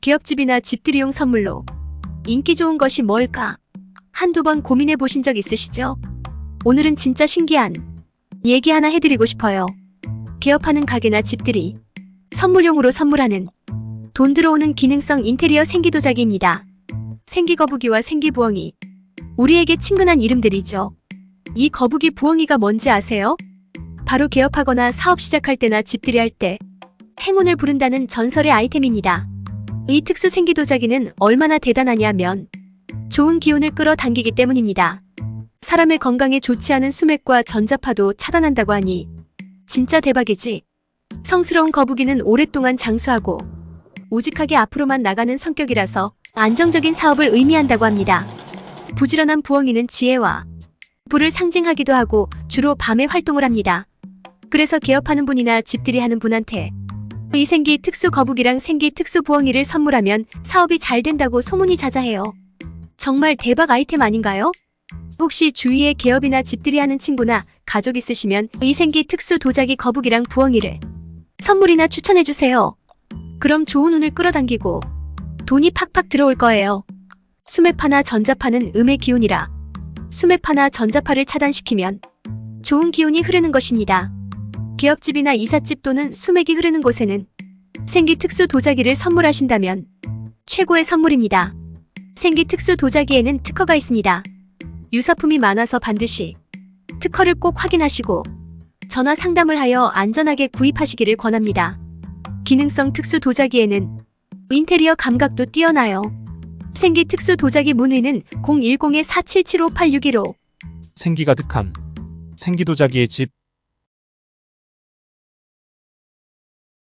기업집이나 집들 이용 선물로 인기 좋은 것이 뭘까? 한두 번 고민해 보신 적 있으시죠? 오늘은 진짜 신기한 얘기 하나 해드리고 싶어요. 개업하는 가게나 집들이 선물용으로 선물하는 돈 들어오는 기능성 인테리어 생기도자기입니다. 생기거북이와 생기부엉이 우리에게 친근한 이름들이죠. 이 거북이 부엉이가 뭔지 아세요? 바로 개업하거나 사업 시작할 때나 집들이 할 때 행운을 부른다는 전설의 아이템입니다. 이 특수 생기도자기는 얼마나 대단하냐면 좋은 기운을 끌어당기기 때문입니다. 사람의 건강에 좋지 않은 수맥과 전자파도 차단한다고 하니 진짜 대박이지. 성스러운 거북이는 오랫동안 장수하고 우직하게 앞으로만 나가는 성격이라서 안정적인 사업을 의미한다고 합니다. 부지런한 부엉이는 지혜와 불을 상징하기도 하고 주로 밤에 활동을 합니다. 그래서 개업하는 분이나 집들이 하는 분한테 이 생기 특수 거북이랑 생기 특수 부엉이를 선물하면 사업이 잘 된다고 소문이 자자해요. 정말 대박 아이템 아닌가요? 혹시 주위에 개업이나 집들이 하는 친구나 가족 있으시면 이 생기 특수 도자기 거북이랑 부엉이를 선물이나 추천해주세요. 그럼 좋은 운을 끌어당기고 돈이 팍팍 들어올 거예요. 수매파나 전자파는 음의 기운이라 수매파나 전자파를 차단시키면 좋은 기운이 흐르는 것입니다. 기업집이나 이삿집 또는 수맥이 흐르는 곳에는 생기 특수 도자기를 선물하신다면 최고의 선물입니다. 생기 특수 도자기에는 특허가 있습니다. 유사품이 많아서 반드시 특허를 꼭 확인하시고 전화 상담을 하여 안전하게 구입하시기를 권합니다. 기능성 특수 도자기에는 인테리어 감각도 뛰어나요. 생기 특수 도자기 문의는 010-4775-8615 생기 가득한 생기 도자기의 집